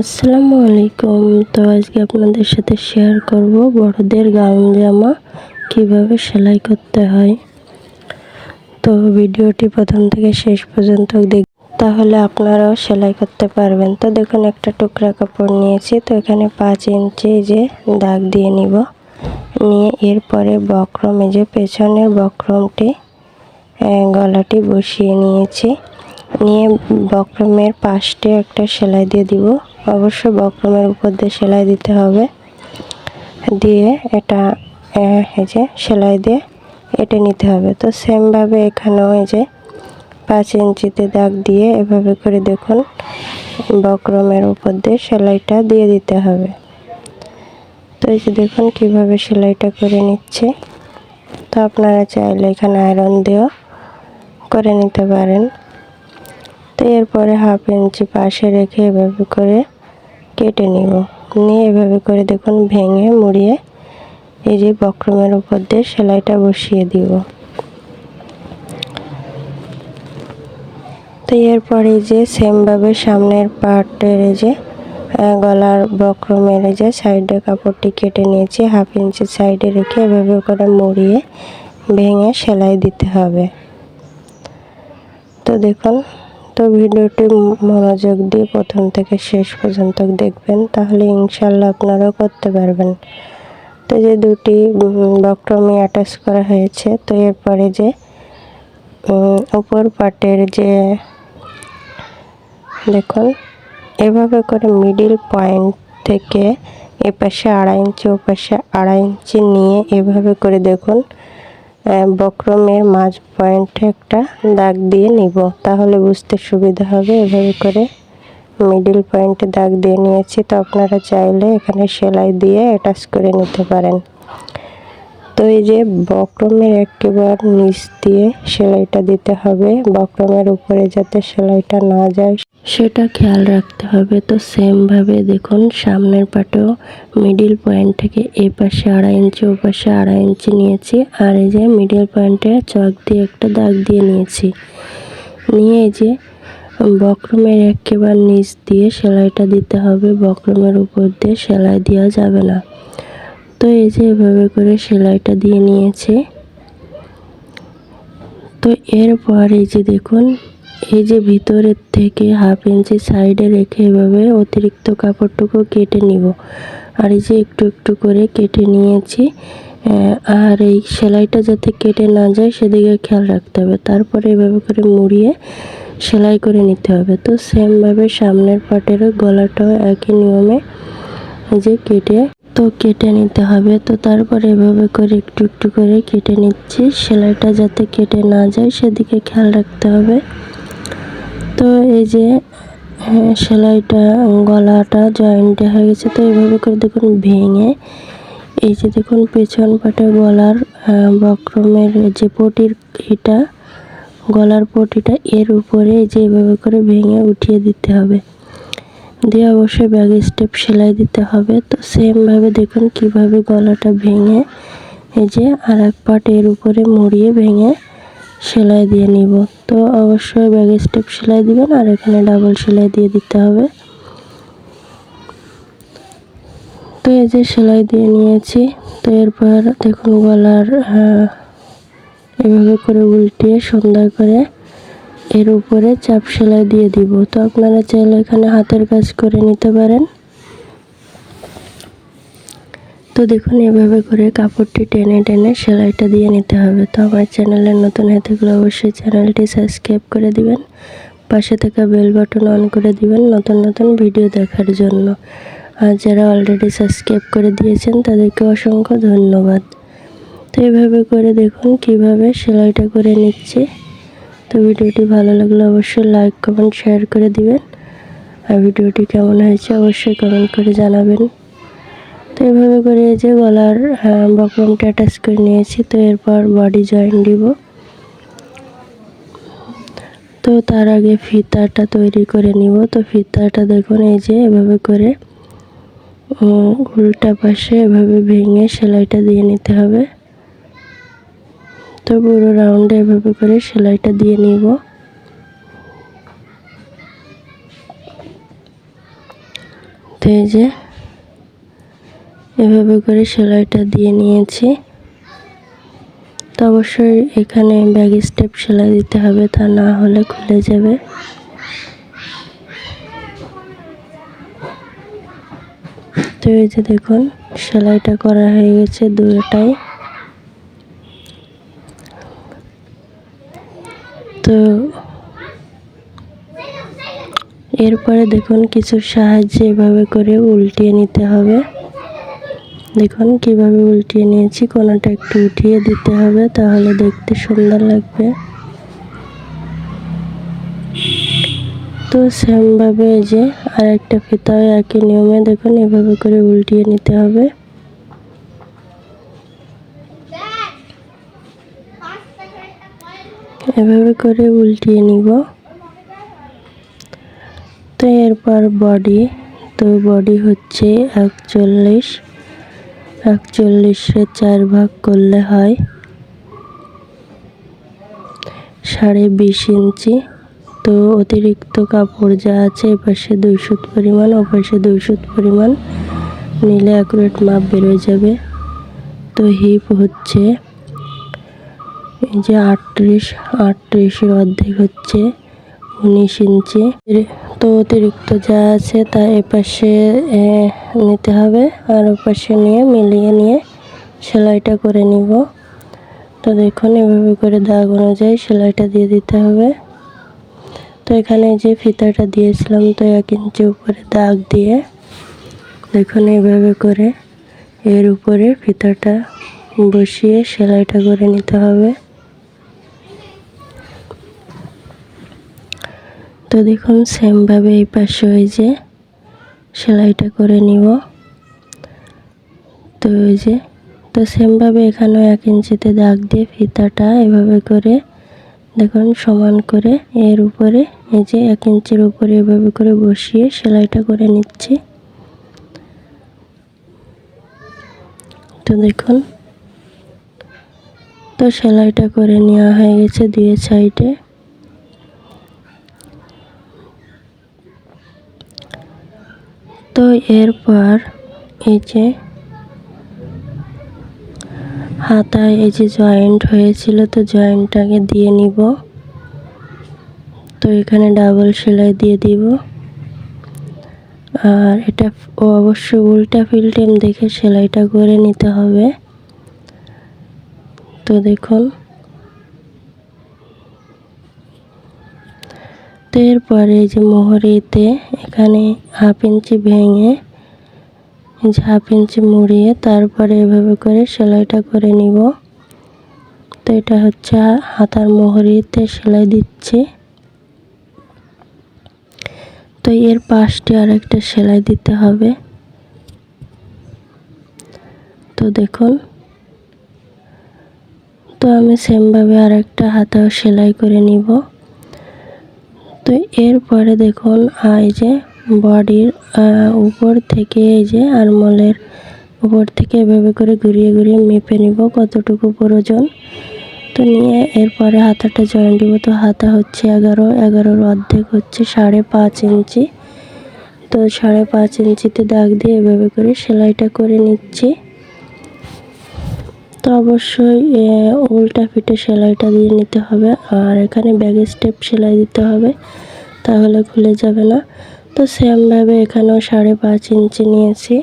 আসসালামু আলাইকুম। তো আজকে আপনাদের সাথে শেয়ার করব বড়দের গাউন জামা কীভাবে সেলাই করতে হয়। তো ভিডিওটি প্রথম থেকে শেষ পর্যন্ত দেখ তাহলে আপনারাও সেলাই করতে পারবেন। তো দেখুন, একটা টুকরা কাপড় নিয়েছি। তো এখানে পাঁচ ইঞ্চি যে দাগ দিয়ে নিব। নিয়ে এরপরে বক্রমে যে পেছনের বক্রমটি গলাটি বসিয়ে নিয়েছি। নিয়ে বক্রমের পাশে একটা সেলাই দিয়ে দিব। অবশ্যই বক্রমের উপর দিয়ে সেলাই দিতে হবে। দিয়ে এটা এই যে সেলাই দিয়ে এটে নিতে হবে। তো সেমভাবে এখানেও এই যে পাঁচ ইঞ্চিতে দাগ দিয়ে এভাবে করে দেখুন, বক্রমের উপর দিয়ে সেলাইটা দিয়ে দিতে হবে। তো এই যে দেখুন কীভাবে সেলাইটা করে নিচ্ছে। তো আপনারা চাইলে এখানে আয়রন দিয়েও করে নিতে পারেন। তো এরপরে হাফ ইঞ্চি পাশে রেখে এভাবে করে কেটে নিব। নিয়ে এভাবে করে দেখুন ভেঙে মুড়িয়ে এই যে বক্রমের উপর দিয়ে সেলাইটা বসিয়ে দিব। তো এরপরে যে সেমভাবে সামনের পার্টের এই যে গলার বক্রমের যে সাইডে কাপড়টি কেটে নিয়েছি হাফ ইঞ্চি সাইডে রেখে এভাবে করে মুড়িয়ে ভেঙে সেলাই দিতে হবে। তো দেখুন তো ভিডিওটি মনোযোগ দিয়ে প্রথম থেকে শেষ পর্যন্ত দেখবেন, তাহলে ইনশাল্লাহ আপনারাও করতে পারবেন। তো যে দুটি বক্রমে অ্যাটাচ করা হয়েছে, তো এরপরে যে উপর পাটের যে, দেখুন, এভাবে করে মিডিল পয়েন্ট থেকে এপাশে আড়াই ইঞ্চি ওপাশে আড়াই ইঞ্চি নিয়ে এভাবে করে দেখুন। বক্রমের মাঝ পয়েন্টে একটা দাগ দিয়ে নিব। তাহলে বুঝতে সুবিধা হবে। এভাবে করে মিডিল পয়েন্টে দাগ দিয়ে নিয়েছি। তো আপনারা চাইলে এখানে সেলাই দিয়ে অ্যাটাচ করে নিতে পারেন। তো এই যে বক্রমের একেবারে নিচ দিয়ে সেলাইটা দিতে হবে। বক্রমের উপরে যাতে সেলাইটা না যায়, সেটা খেয়াল রাখতে হবে। তো সেমভাবে দেখুন, সামনের পাটেও মিডিল পয়েন্ট থেকে এই পাশে আড়াই ইঞ্চি ও পাশে আড়াই ইঞ্চি নিয়েছি। আর এই যে মিডিল পয়েন্টে চক দিয়ে একটা দাগ দিয়ে নিয়েছি। নিয়ে এই যে বক্রমের একেবারে নিচ দিয়ে সেলাইটা দিতে হবে। বক্রমের উপর দিয়ে সেলাই দেওয়া যাবে না। তো এই যে এভাবে করে সেলাইটা দিয়ে নিয়েছে। তো এরপর এই যে দেখুন, এই যে ভিতরের থেকে হাফ ইঞ্চি সাইডে রেখে এভাবে অতিরিক্ত কাপড়টুকু কেটে নিব। আর এই যে একটু একটু করে কেটে নিয়েছি আর এই সেলাইটা যাতে কেটে না যায় সেদিকে খেয়াল রাখতে হবে। তারপরে এভাবে করে মুড়িয়ে সেলাই করে নিতে হবে। তো সেমভাবে সামনের পাটেরও গলাটাও একই নিয়মে যে কেটে তো কেটে নিতে হবে। তো তারপরে এভাবে করে একটু একটু করে কেটে নিচ্ছি। সেলাইটা যাতে কেটে না যায় সেদিকে খেয়াল রাখতে হবে। তো এই যে হ্যাঁ, সেলাইটা গলাটা জয়েন্টে হয়ে গেছে। তো এইভাবে করে দেখুন ভেঙে এই যে দেখুন পেছন পাটে গলার বক্রমের যে পটির এটা গলার পটিটা এর উপরে যে এভাবে করে ভেঙে উঠিয়ে দিতে হবে। দিয়ে অবশ্যই ব্যাগ স্টেপ সেলাই দিতে হবে। তো সেমভাবে দেখুন কীভাবে গলাটা ভেঙে এই যে আর এক পাট এর উপরে মুড়িয়ে ভেঙে সেলাই দিয়ে নিব। তো অবশ্যই ব্যাগ স্টেপ সেলাই দিবেন আর এখানে ডাবল সেলাই দিয়ে দিতে হবে। তো এই যে সেলাই দিয়ে নিয়েছি। তো এরপর দেখুন গলার আহ, এভাবে করে উল্টিয়ে সুন্দর করে এর উপরে চাপ সেলাই দিয়ে দিব। তো আপনারা চাইলে এখানে হাতের কাজ করে নিতে পারেন। তো দেখুন, এভাবে করে কাপড়টি টেনে টেনে সেলাইটা দিয়ে নিতে হবে। তো আমার চ্যানেলের নতুন থাকলে অবশ্যই চ্যানেলটি সাবস্ক্রাইব করে দিবেন। পাশে থাকা বেল বাটন অন করে দিবেন নতুন নতুন ভিডিও দেখার জন্য। আর যারা অলরেডি সাবস্ক্রাইব করে দিয়েছেন, তাদেরকে অসংখ্য ধন্যবাদ। তো এভাবে করে দেখুন কীভাবে সেলাইটা করে নিচ্ছে। তো ভিডিওটি ভালো লাগলে অবশ্যই লাইক কমেন্ট শেয়ার করে দিবেন। আর ভিডিওটি কেমন হয়েছে অবশ্যই কমেন্ট করে জানাবেন। তো এভাবে করে যে গলার বক্রমটা অ্যাটাচ করে নিয়েছি, তো এরপর বডি জয়েন দিব। তো তার আগে ফিতাটা তৈরি করে নিব। তো ফিতাটা দেখুন, এই যে এভাবে করে উল্টা পাশে এভাবে ভেঙে সেলাইটা দিয়ে নিতে হবে। তো পুরো রাউন্ডে এভাবে করে সেলাইটা দিয়ে নিব। তো এই যে এভাবে করে সেলাইটা দিয়ে নিয়েছি। তো অবশ্যই এখানে ব্যাগ স্টেপ সেলাই দিতে হবে, তা না হলে খুলে যাবে। তো এই যে দেখুন, সেলাইটা করা হয়ে গেছে দুটাই তো এরপরে দেখুন কিছু সাহায্যে এভাবে করে উল্টিয়ে নিতে হবে। দেখুন কীভাবে উল্টিয়ে নিয়েছি, কোনোটা একটু উঠিয়ে দিতে হবে তাহলে দেখতে সুন্দর লাগবে। তো সেমভাবে যে আর একটা ফিতাও একই নিয়মে দেখুন এভাবে করে উল্টিয়ে নিতে হবে। এভাবে করে উল্টিয়ে নিব। তো এরপর বডি তো বডি হচ্ছে একচল্লিশ। একচল্লিশে চার ভাগ করলে হয় সাড়ে বিশ ইঞ্চি। তো অতিরিক্ত কাপড় যা আছে এপাশে দুই সুত পরিমাণ ওপাশে দুই সুত পরিমাণ। নিলে অ্যাকুরেট মাপ বেরোয় যাবে। তো হিপ হচ্ছে এই যে আটত্রিশ, আটত্রিশের অর্ধেক হচ্ছে উনিশ ইঞ্চি। তো অতিরিক্ত যা আছে তা এপাশে নিতে হবে আর ওপাশে নিয়ে মিলিয়ে নিয়ে সেলাইটা করে নিব। তো দেখুন, এভাবে করে দাগ অনুযায়ী সেলাইটা দিয়ে দিতে হবে। তো এখানে যে ফিতাটা দিয়েছিলাম, তো এক ইঞ্চি উপরে দাগ দিয়ে দেখুন এইভাবে করে এর উপরে ফিতাটা বসিয়ে সেলাইটা করে নিতে হবে। তো দেখুন সেমভাবে এই পাশে ওই যে সেলাইটা করে নিব। তো ওই যে, তো সেমভাবে এখানেও এক ইঞ্চিতে দাগ দিয়ে ফিতাটা এভাবে করে, দেখুন, সমান করে এর উপরে, এই যে এক ইঞ্চির উপরে এভাবে করে বসিয়ে সেলাইটা করে নিচ্ছি। তো দেখুন, তো সেলাইটা করে নেওয়া হয়ে গেছে দুই সাইডে। তো এরপর এই যে হাতায় এই যে জয়েন্ট হয়েছিল, তো জয়েন্টটাকে দিয়ে নিব। তো এখানে ডাবল সেলাই দিয়ে দিব। আর এটা অবশ্যই উল্টা ফিল্টেম দেখে সেলাইটা করে নিতে হবে। তো দেখুন। তো এরপরে এই যে মোহরিতে এখানে হাফ ইঞ্চি ভেঙে হাফ ইঞ্চি মুড়িয়ে তারপরে এভাবে করে সেলাইটা করে নিব। তো এটা হচ্ছে হাতার মোহরিতে সেলাই দিচ্ছি। তো এর পাশটি আর একটা সেলাই দিতে হবে। তো দেখুন। তো আমি সেমভাবে আর একটা হাতাও সেলাই করে নিব। তো এরপরে দেখুন এই যে বডির উপর থেকে এই যে আরমলের উপর থেকে এভাবে করে ঘুরিয়ে ঘুরিয়ে মেপে নিব কতটুকু প্রয়োজন। তো নিয়ে এরপরে হাতাটা জয়েন দিব। তো হাতা হচ্ছে এগারো, এগারোর অর্ধেক হচ্ছে সাড়ে পাঁচ ইঞ্চি। তো সাড়ে পাঁচ ইঞ্চিতে দাগ দিয়ে এভাবে করে সেলাইটা করে নিচ্ছি। তো অবশ্যই উল্টা ফিটে সেলাইটা দিয়ে নিতে হবে। আর এখানে ব্যাগ স্টেপ সেলাই দিতে হবে, তাহলে খুলে যাবে না। তো সেমভাবে এখানেও সাড়ে পাঁচ ইঞ্চি নিয়েছি।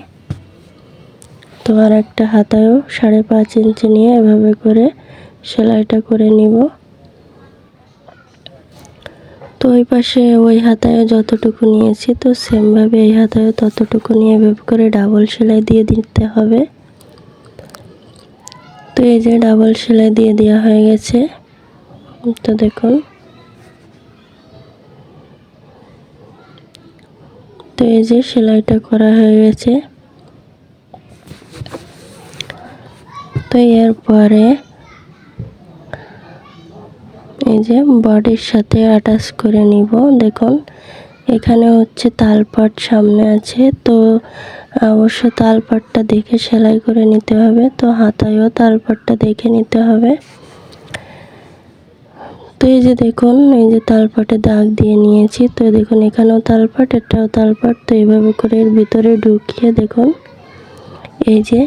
তো আর একটা হাতায়ও সাড়ে পাঁচ ইঞ্চি নিয়ে এভাবে করে সেলাইটা করে নিব। তো ওই পাশে ওই হাতায়ও যতটুকু নিয়েছি, তো সেমভাবে এই হাতায় ততটুকু নিয়ে এভাবে করে ডাবল সেলাই দিয়ে দিতে হবে। তো এই যে ডাবল সেলাই দিয়ে দেওয়া হয়ে গেছে। তো দেখুন। তো এই যে সেলাইটা করা হয়ে গেছে। তো এরপরে এই যে বডির সাথে অ্যাটাচ করে নিব। দেখুন এখানে হচ্ছে তালপাট সামনে আছে, তো অবশ্য তালপাটটা দেখে সেলাই করে নিতে হবে, তো হাতায়ও তালপাটটা দেখে নিতে হবে। তো এই যে দেখুন, এই যে তালপাটে দাগ দিয়ে নিয়েছি, তো দেখুন এখানেও তালপাট, এটাও তালপাট, তো এইভাবে করে এর ভিতরে ঢুকিয়ে দেখুন, এই যে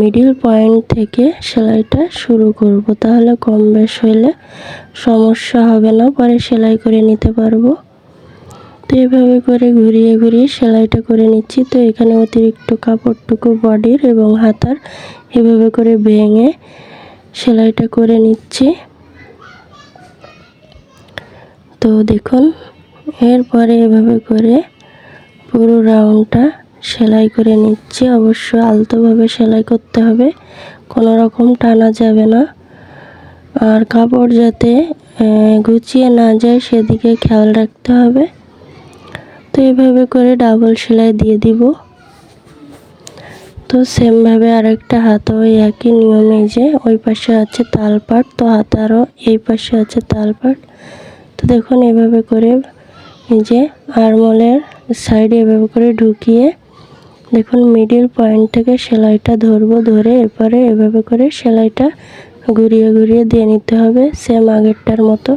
মিডিল পয়েন্ট থেকে সেলাইটা শুরু করব। তাহলে কম বেশ হইলে সমস্যা হবে না, পরে সেলাই করে নিতে পারব। তো এভাবে করে ঘুরিয়ে ঘুরিয়ে সেলাইটা করে নিচ্ছি। তো এখানে অতিরিক্ত কাপড়টুকু বডির এবং হাতার এভাবে করে ভেঙে সেলাইটা করে নিচ্ছি। তো দেখুন, এরপরে এভাবে করে পুরো রাউন্ডটা সেলাই করে নিচ্ছি। অবশ্য আলতোভাবে সেলাই করতে হবে, কোনো রকম টানা যাবে না। আর কাপড় যাতে গুছিয়ে না যায় সেদিকে খেয়াল রাখতে হবে। তো এইভাবে করে ডাবল সেলাই দিয়ে দিব। তো সেমভাবে আরেকটা হাত ওই একই নিয়মে যে ওই পাশে আছে তালপাট তো হাতারও এই পাশে আছে তালপাট তো দেখুন এভাবে করে যে আরমলের সাইডে এভাবে করে ঢুকিয়ে দেখুন মিডিল পয়েন্ট থেকে সেলাইটা ধরবো, ধরে এরপরে এভাবে করে সেলাইটা ঘুরিয়ে ঘুরিয়ে দিয়ে নিতে হবে সেম আগেরটার মতো।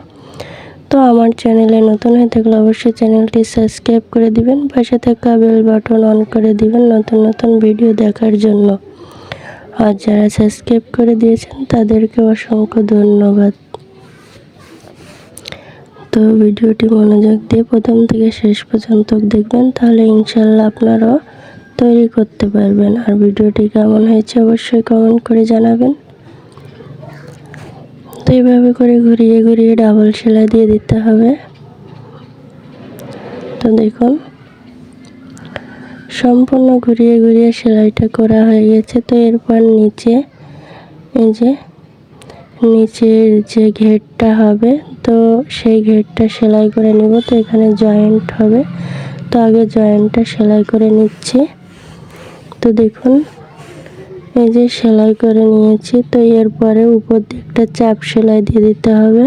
তো আমার চ্যানেলে নতুন হয়ে থাকলে অবশ্যই চ্যানেলটি সাবস্ক্রাইব করে দিবেন, পাশে থাকা বেল বাটন অন করে দিবেন নতুন নতুন ভিডিও দেখার জন্য। আর যারা সাবস্ক্রাইব করে দিয়েছেন, তাদেরকে অসংখ্য ধন্যবাদ। তো ভিডিওটি মনোযোগ দিয়ে প্রথম থেকে শেষ পর্যন্ত দেখবেন, তাহলে ইনশাল্লাহ আপনারাও তৈরি করতে পারবেন। আর ভিডিওটি কেমন হয়েছে অবশ্যই কমেন্ট করে জানাবেন। তো এইভাবে করে ঘুরিয়ে ঘুরিয়ে ডাবল সেলাই দিয়ে দিতে হবে। তো দেখুন সম্পূর্ণ ঘুরিয়ে ঘুরিয়ে সেলাইটা করা হয়ে গেছে। তো এরপর নিচে, এই যে নিচের যে ঘেরটা হবে, তো সেই ঘেরটা সেলাই করে নিব। তো এখানে জয়েন্ট হবে। তো আগে জয়েন্টটা সেলাই করে নিচ্ছি। তো দেখুন এই যে সেলাই করে নিয়েছি, তো এরপরে উপর দিকটা চাপ সেলাই দিয়ে দিতে হবে।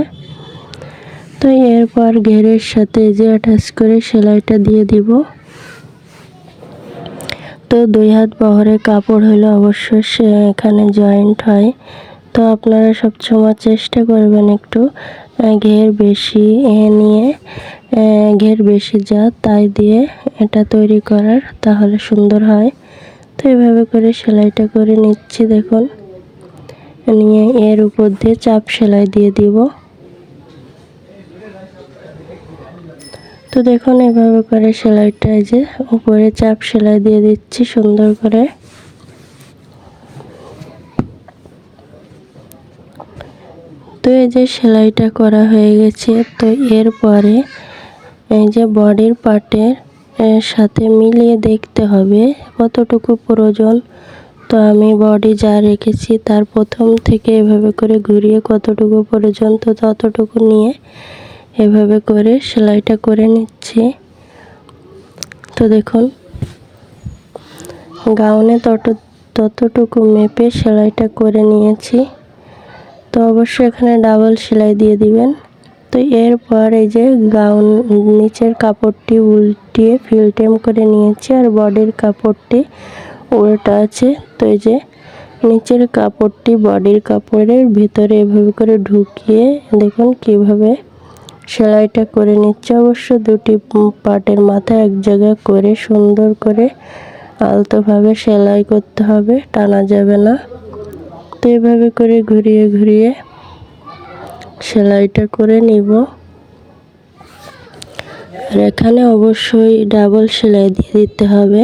তো এরপর ঘেরের সাথে যে অ্যাটাচ করে সেলাইটা দিয়ে দিব। তো দুই হাত বহরে কাপড় হলে অবশ্যই সে এখানে জয়েন্ট হয়। তো আপনারা সবসময় চেষ্টা করবেন একটু ঘের বেশি এ নিয়ে ঘের বেশি যা তাই দিয়ে এটা তৈরি করার, তাহলে সুন্দর হয়। তো এভাবে করে সেলাইটা করে নিচ্ছি, দেখুন। নিয়ে এর উপর দিয়ে চাপ সেলাই দিয়ে দিব। তো দেখুন, এভাবে করে সেলাইটা যে উপরে চাপ সেলাই দিয়ে দিচ্ছি সুন্দর করে। তো এই যে সেলাইটা করা হয়ে গেছে, তো এরপরে এই যে বডির পার্টের সাথে মিলিয়ে দেখতে হবে কতটুকু প্রয়োজন। তো আমি বডি যা রেখেছি তার প্রথম থেকে এভাবে করে ঘুরিয়ে কতটুকু প্রয়োজন তো ততটুকু নিয়ে এভাবে করে সেলাইটা করে নিচ্ছি। তো দেখুন, গাউনে তত, ততটুকু মেপে সেলাইটা করে নিয়েছি। তো অবশ্যই এখানে ডাবল সেলাই দিয়ে দিবেন। তো এরপর এই যে গাউন, নিচের কাপড়টি উল্টিয়ে ফিলটেম করে নিয়েছি আর বডির কাপড়টি উল্টা আছে। তো এই যে নিচের কাপড়টি বডির কাপড়ের ভিতরে এভাবে করে ঢুকিয়ে দেখুন কীভাবে সেলাইটা করে নিচ্ছে। অবশ্য দুটি পাটের মাথা এক জায়গায় করে সুন্দর করে আলতোভাবে সেলাই করতে হবে, টানা যাবে না। তো এভাবে করে ঘুরিয়ে ঘুরিয়ে সেলাইটা করে নিব। আর এখানে অবশ্যই ডাবল সেলাই দিয়ে দিতে হবে।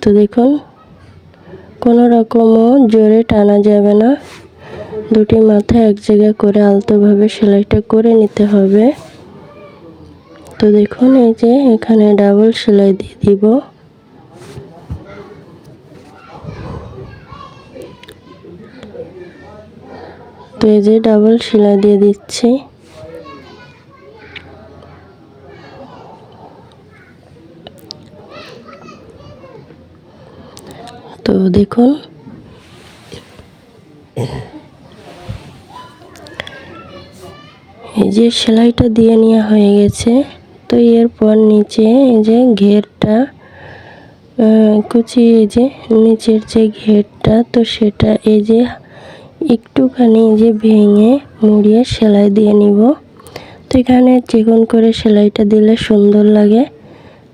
তো দেখুন, কোনো রকমও জোরে টানা যাবে না। দুটি মাথা এক জায়গায় করে আলতোভাবে সেলাইটা করে নিতে হবে। তো দেখুন, এই যে এখানে ডাবল সেলাই দিয়ে দিব। তো এই যে ডাবল সেলাই দিয়ে দিচ্ছি। তো দেখুন। এই যে সেলাইটা দিয়ে নেওয়া হয়ে গেছে, তো এরপর নিচে এই যে ঘেরটা কুচি এই যে নিচের যে ঘেরটা, তো সেটা এই যে একটুখানি যে ভেঙে মুড়িয়ে সেলাই দিয়ে নিব। তো এখানে চিকন করে সেলাইটা দিলে সুন্দর লাগে।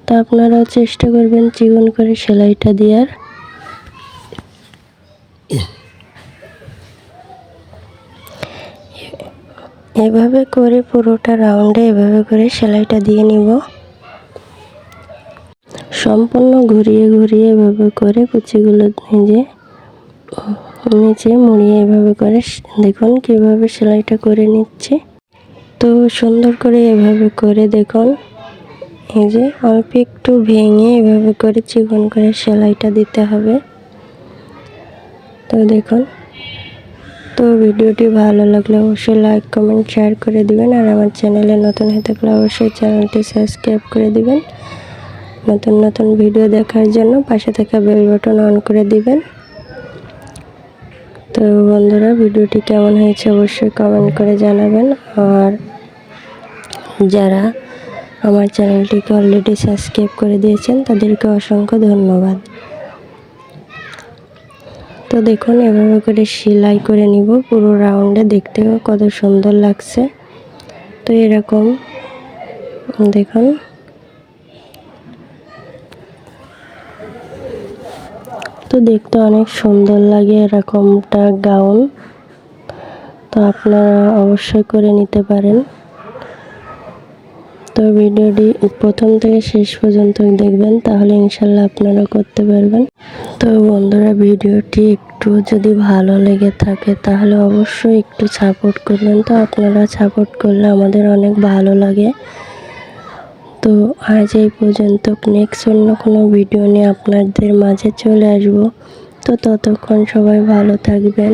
তো আপনারাও চেষ্টা করবেন চিকন করে সেলাইটা দেওয়ার। এভাবে করে পুরোটা রাউন্ডে এভাবে করে সেলাইটা দিয়ে নিব। সম্পূর্ণ ঘুরিয়ে ঘুরিয়ে এভাবে করে কুচিগুলো নিজে নিচে মুড়িয়ে এভাবে করে দেখুন কীভাবে সেলাইটা করে নিচ্ছে। তো সুন্দর করে এভাবে করে দেখুন। এই যে অল্প একটু ভেঙে এভাবে করে চিকন করে সেলাইটা দিতে হবে। তো দেখুন। তো ভিডিওটি ভালো লাগলে অবশ্যই লাইক, কমেন্ট, শেয়ার করে দিবেন। আর আমার চ্যানেলে নতুন হয়ে থাকলে অবশ্যই চ্যানেলটি সাবস্ক্রাইব করে দিবেন। নতুন নতুন ভিডিও দেখার জন্য পাশে থাকা বেল বাটন অন করে দিবেন। তো বন্ধুরা, ভিডিওটি কেমন হয়েছে অবশ্যই কমেন্ট করে জানাবেন। আর যারা আমার চ্যানেলটিকে অলরেডি সাবস্ক্রাইব করে দিয়েছেন, তাদেরকে অসংখ্য ধন্যবাদ। তো দেখুন, এভাবে করে সেলাই করে নিব। পুরো রাউন্ডে দেখতেও কত সুন্দর লাগছে। তো এরকম, দেখুন। তো দেখতে অনেক সুন্দর লাগে এরকমটা গাউন। তো আপনারা অবশ্যই করে নিতে পারেন। তো ভিডিওটি প্রথম থেকে শেষ পর্যন্ত দেখবেন, তাহলে ইনশাল্লাহ আপনারা করতে পারবেন। তো বন্ধুরা, ভিডিওটি একটু যদি ভালো লেগে থাকে, তাহলে অবশ্যই একটু সাপোর্ট করবেন। তো আপনারা সাপোর্ট করলে আমাদের অনেক ভালো লাগে। তো আজ এই পর্যন্ত নেক্সট অন্য কোনো ভিডিও নিয়ে আপনাদের মাঝে চলে আসব। তো ততক্ষণ সবাই ভালো থাকবেন।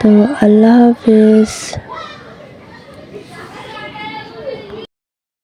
তো আল্লাহ হাফেজ।